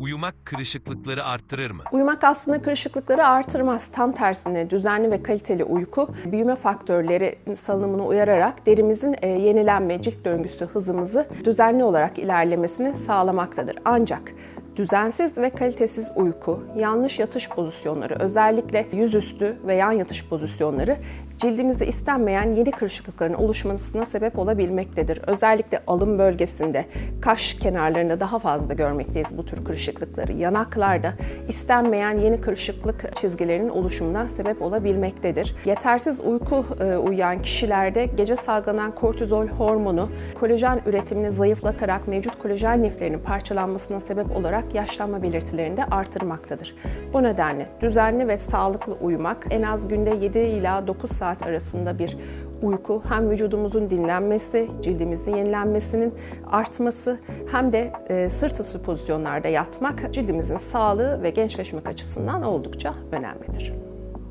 Uyumak kırışıklıkları arttırır mı? Uyumak aslında kırışıklıkları artırmaz. Tam tersine düzenli ve kaliteli uyku büyüme faktörleri salınımını uyararak derimizin e, yenilenme, cilt döngüsü hızımızı düzenli olarak ilerlemesini sağlamaktadır. Ancak düzensiz ve kalitesiz uyku, yanlış yatış pozisyonları, özellikle yüzüstü ve yan yatış pozisyonları cildimizde istenmeyen yeni kırışıklıkların oluşmasına sebep olabilmektedir. Özellikle alın bölgesinde, kaş kenarlarında daha fazla görmekteyiz bu tür kırışıklıkları. Yanaklarda istenmeyen yeni kırışıklık çizgilerinin oluşumuna sebep olabilmektedir. Yetersiz uyku e, uyuyan kişilerde gece salgılanan kortizol hormonu kolajen üretimini zayıflatarak mevcut kolajen liflerinin parçalanmasına sebep olarak yaşlanma belirtilerini de artırmaktadır. Bu nedenle düzenli ve sağlıklı uyumak en az günde 7 ila 9 saat arasında bir uyku hem vücudumuzun dinlenmesi, cildimizin yenilenmesinin artması hem de e, sırt üstü pozisyonlarda yatmak cildimizin sağlığı ve gençleşmek açısından oldukça önemlidir.